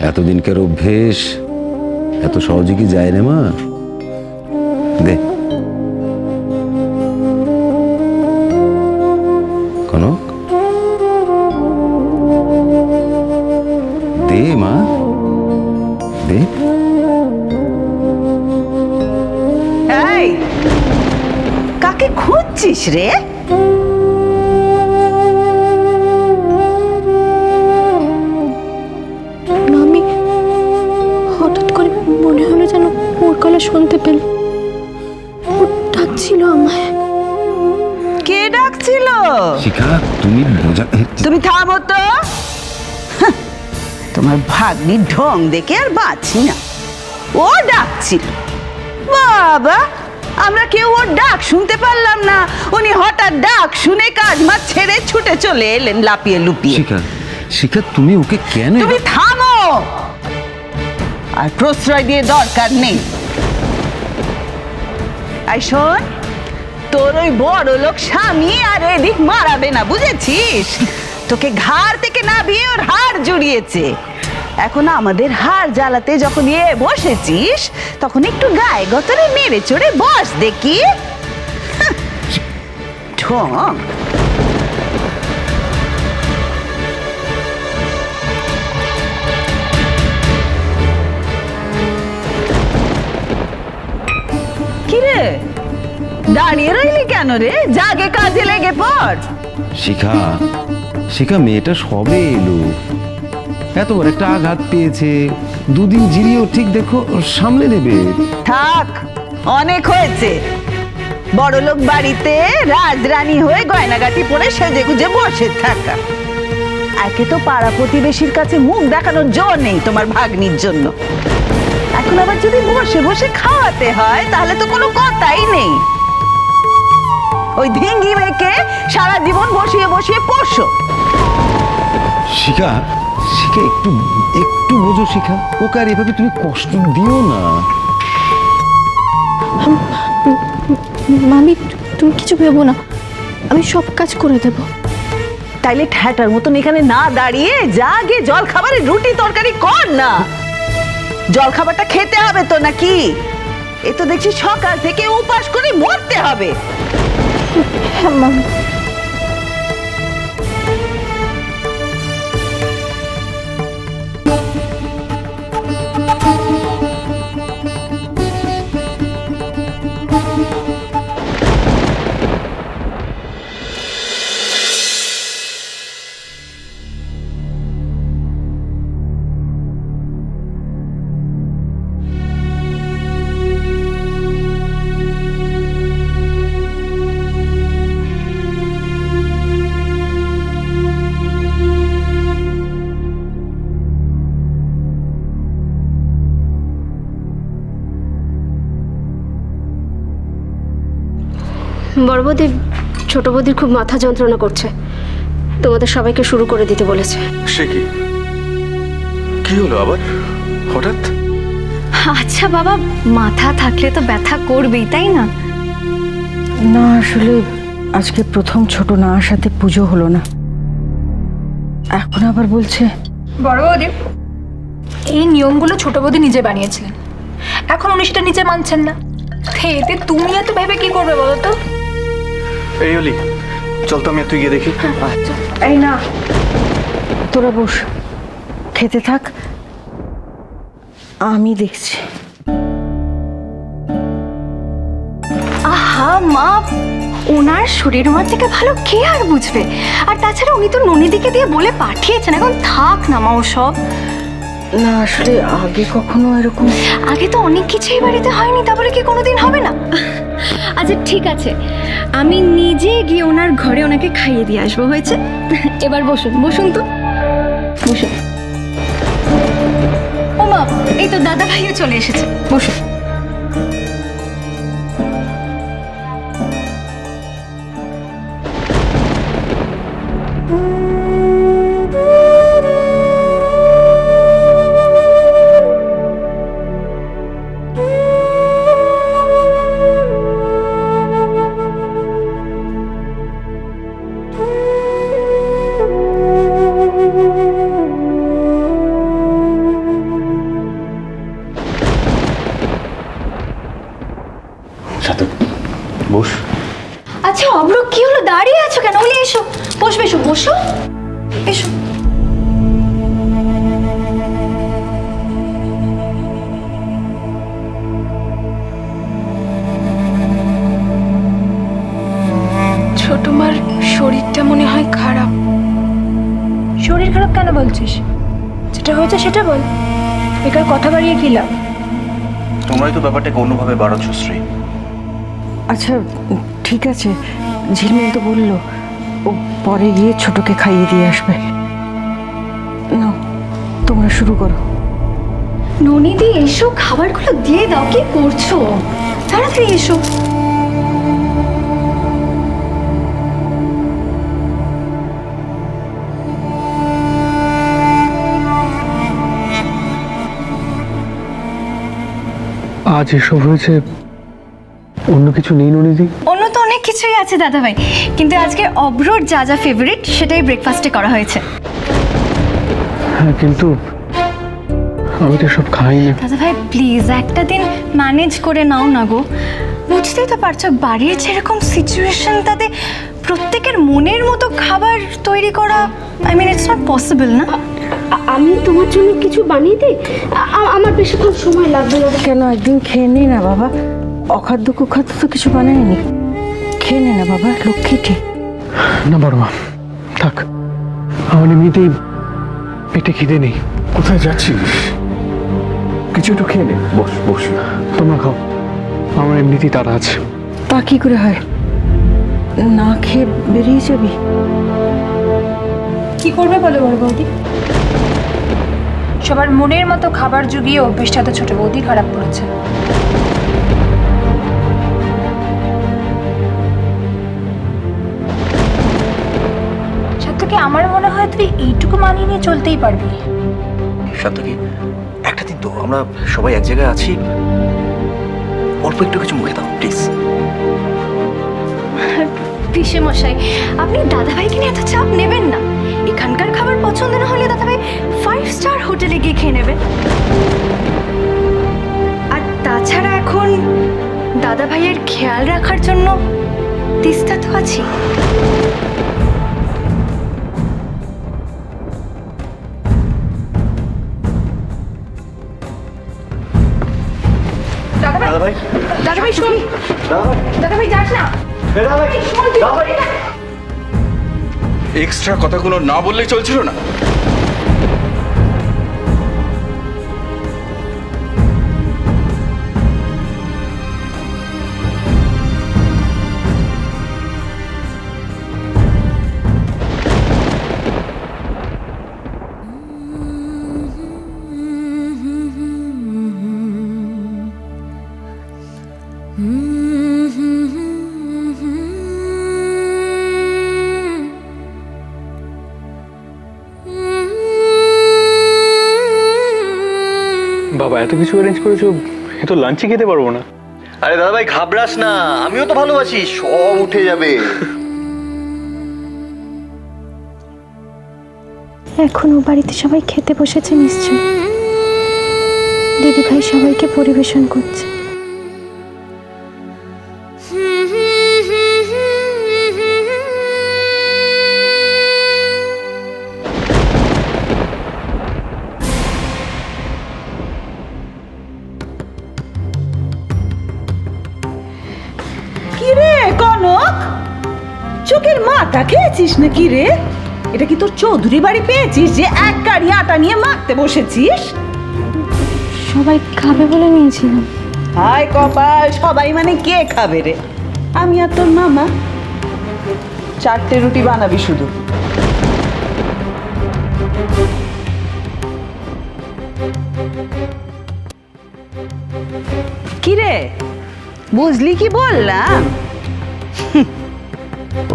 এতদিনকার অভ্যেস এত সহজে কি যায় রে মা? দে। কনক? দে মা। দে। কাকে খুঁজছিস রে? গলা শুনতে পেল ও ডাকছিল আমায়। কে ডাকছিল শিখা তুমি বোঝা তুমি থামো তো। তোমার ভাগ্নির ঢং দেখে আর বাঁচি না। ও ডাকছিল বাবা আমরা কেউ ওর ডাক শুনতে পারলাম না। উনি হঠাৎ ডাক শুনে কাজ মা ছেড়ে ছুটে চলে এলেন লাপিয়ে লুপিয়ে। শিখা শিখা তুমি ওকে কেন তুমি থামো। আর প্রশ্রয় দিয়ে দরকার নেই। আই শোন তোর ওই বড় লোক স্বামী আর এদিক মারাবে না বুঝেছিস? তোকে ঘাড় থেকে না বিয়ে ওর হাড় জড়িয়েছে। এখন আমাদের হাড় জ্বালাতে যখন এ বসেছিস তখন একটু গায়ে গতরে মেরে চড়ে বস দেখি। হাহ, দাঁড়িয়ে রইলি কেন রে? জাগে কাজে লেগে পড়। শিখা শিখা মেয়েটা সবে এলো। এতবার একটা আঘাত পেয়েছে। দুদিন জিরিয়েও ঠিক দেখো সামলে নেবে। থাক অনেক হয়েছে। বড়লোক বাড়িতে রাজরানী হয়ে গয়নাগাটি পরে সেজে গুজে বসে থাকা। একে তো পাড়া প্রতিবেশীর কাছে মুখ দেখানোর জো নেই তোমার ভাগ্নির জন্য। এখন আবার যদি বসে বসে খাওয়াতে হয় তাহলে তো কোনো কথাই নেই। ওই ধিঙ্গি মেয়েকে সারা জীবন বসিয়ে বসিয়ে পোষো। শিখা শিখা একটু একটু বোঝো শিখা। ওকে আর এভাবে তুমি কষ্ট দিও না। মামি তুমি কিছু ভেবো না। আমি সব কাজ করে দেব। তাইলে ঠ্যাটার মতন এখানে না দাঁড়িয়ে যা গিয়ে জল খাবারের রুটি তরকারি কর না। জল খাবারটা খেতে হবে তো নাকি? এ তো দেখছি সকাল থেকে উপাস করে মরতে হবে। হ্যাঁ মামি বড় বৌদি ছোট বৌদির খুব মাথা যন্ত্রণা করছে। তোমাদের সবাইকে শুরু করে দিতে বলেছে। সে কি? কি হলো আবার? হঠাৎ? আচ্ছা বাবা মাথা থাকলে তো ব্যথা করবেই তাই না? না আসলে আজকে প্রথম ছোট না আসাতে পুজো হলো না। এখন আবার বলছে বড় বৌদি এই নিয়মগুলো ছোট বৌদি নিজে বানিয়েছিলেন। এখন উনি সেটা নিজে মানছেন না। এতে তুমি এত ভেবে কি করবে বলো তো? এই অলি চল তো আমি তুই গিয়ে দেখি। এই না। তোরা বস। খেতে থাক। আমি দেখছি। আহা মা! ওনার শরীর ওনার থেকে ভালো কে আর বুঝবে? আর তাছাড়া উনি তো ননিদিকে দিয়ে বলে পাঠিয়েছেন। এখন থাক না মা সব না আসলে আগে কখনো এরকম আগে তো অনেক কিছুই বাড়িতে হয়নি তারপরে কি কোনোদিন হবে না? আচ্ছা ঠিক আছে। আমি নিজে গিয়ে ওনার ঘরে ওনাকে খাইয়ে দিয়ে আসব, হয়েছে? এবার বসুন বসুন তো। বসুন। ও মা এই তো দাদা ভাইও চলে এসেছে। বসুন। বস। আচ্ছা অব্র কি হলো? দাঁড়িয়ে আছো কেন? উনি এসো। বসবে এসো বসো। এসো। ছোট মার শরীরটা মনে হয় খারাপ। শরীর খারাপ কেন বলছিস? যেটা হয়েছে সেটা বল। বেকার কথা বাড়িয়ে কি লাভ? তোমরাই তো ব্যাপারটাকে অন্যভাবে বাড়াচ্ছ শ্রী। আচ্ছা ঠিক আছে। ঝিলমিল তো বলল ও পরে গিয়ে ছোটকে খাইয়ে দিয়ে আসবে। নাও তোমরা শুরু করো। ননিদি এসো খাবারগুলো দিয়ে দাও কি করছ? তাড়াতাড়ি এসো। আজ এসব হয়েছে অন্য কিছু নেই ননিদি অন্য তো অনেক কিছুই আছে দাদাভাই কিন্তু আজকে অব্রোর যা যা ফেভারিট সেটাই ব্রেকফাস্টে করা হয়েছে। হ্যাঁ কিন্তু আমি তো সব খাই না দাদাভাই প্লিজ একটা দিন ম্যানেজ করে নাও না গো। বুঝতেই তো পারছ বাড়ির যেরকম সিচুয়েশন তাতে প্রত্যেকের মনের মতো খাবার তৈরি করা I mean it's not possible না? আমি তোমার জন্য কিছু বানিয়ে দিই? আমার বেশিক্ষণ সময় লাগবে না। কেন? একদিন খেয়ে নে না বাবা। অখাদ্য কুখাদ্য তো কিছু বানায়নি। খেয়ে নে না বাবা লক্ষ্মীটি না বড় মা থাক। আমার এমনিতেই পেটে খিদে নেই। কোথায় যাচ্ছিস? কিছু একটু খেয়ে নে। বস বস। তোমরা খাও। আমার এমনিতেই তারা আছে। তা কি করে হয়? না খেয়ে বেরিয়ে যাবি? কি করবে বলো বড় বৌদি? সবার মনের মতো খাবার জুগিয়ে অভ্যেসটা তো ছোট বৌদি খারাপ করেছে। মনে হয় তুই এইটুকু মানিয়ে নিয়ে চলতেই পারবি। সান্তকি একটা দিন তো আমরা সবাই এক জায়গায় আছি। অল্প একটু কিছু মুখে দাও প্লিজ পিসে মশাই আপনি দাদাভাইকে নিয়ে এত চাপ নেবেন না। এখানকার খাবার পছন্দ না হলে দাদাভাই ফাইভ স্টার হোটেলে গিয়ে খেয়ে নেবেন আর তাছাড়া এখন দাদাভাইয়ের খেয়াল রাখার জন্য তিস্তা তো আছি এক্সট্রা কথাগুলো না বললেই চলছিল না? এত কিছু অ্যারেঞ্জ করেছ? এ তো লাঞ্চে খেতে পারব না। আরে দাদা ভাই ঘাবড়াস না। আমিও তো ভালোবাসি সব উঠে যাবে। এখন ও বাড়িতে সবাই খেতে বসেছে নিশ্চয় দিদিভাই সবাইকে পরিবেশন করছে। চোখের মাথা খেয়েছিস না কি রে? এটা কি তোর চৌধুরী বাড়ি পেয়েছিস যে এক গাড়ি আটা নিয়ে মাখতে বসেছিস? সবাই খাবে বলে নিয়েছিলাম। হায় কপাল সবাই মানে কে খাবে রে? আমি আর তোর মামা। চারটে রুটি বানাবি শুধু। কি রে বুঝলি কি বললাম?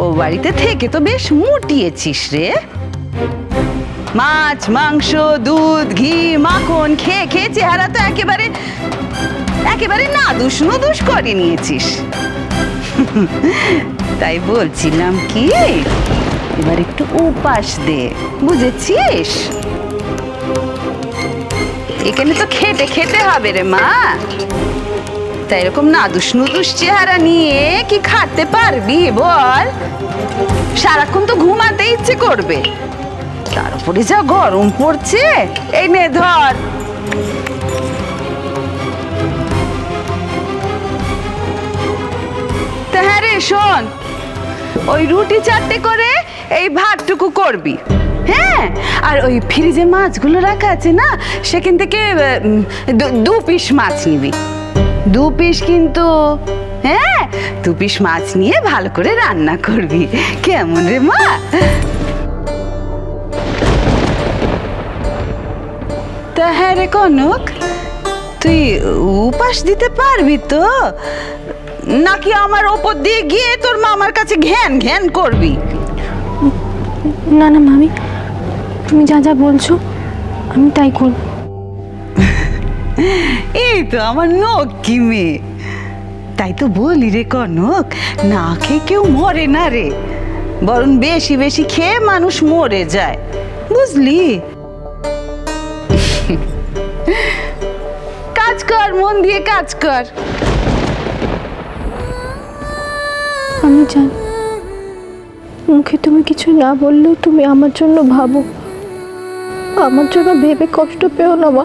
ও বাড়িতে থেকে তো বেশ মুটিয়েছিস রে। মাছ, মাংস, দুধ, ঘি, মাখন, খেয়ে খেয়ে চেহারা তো একেবারে একেবারে না দুষ নুদুস করে নিয়েছিস। তাই বলছিলাম কি, এবার একটু উপাস দে, বুঝেছিস? এখানে তো খেতে খেতে হবে রে মা। তাই এরকম নাদুস নুদুস চেহারা নিয়ে কি খাতে পারবি বল? সারাক্ষণ তো ঘুমাতে ইচ্ছে করবে। তার উপরে যা গরম পড়ছে, এই নে ধর। তা হ্যাঁ রে, শোন, ওই রুটি চারটে করে এই ভাতটুকু করবি হ্যাঁ? আর ওই ফ্রিজে মাছগুলো রাখা আছে না, সেখান থেকে দু পিস মাছ নিবি। দু পিস কিন্তু হ্যাঁ দু পিস মাছ নিয়ে ভালো করে রান্না করবি। কেমন রে মা? তা হ্যাঁ রে কনক তুই উপাস দিতে পারবি তো? নাকি আমার ওপর দিয়ে গিয়ে তোর মামার কাছে ঘ্যান ঘ্যান করবি? না না মামি তুমি যা যা বলছো আমি তাই করব। এই তো আমার নক্কি মেয়ে তাই তো বলি রে কনক, না খেয়ে কেউ মরে না রে। বরং বেশি বেশি খেয়ে মানুষ মরে যায়, বুঝলি? কাজ কর, মন দিয়ে কাজ কর। আমি জানি, মুখে তুমি কিছু না বললেও তুমি আমার জন্য ভাবো। আমার জন্য ভেবে কষ্ট পেও না মা।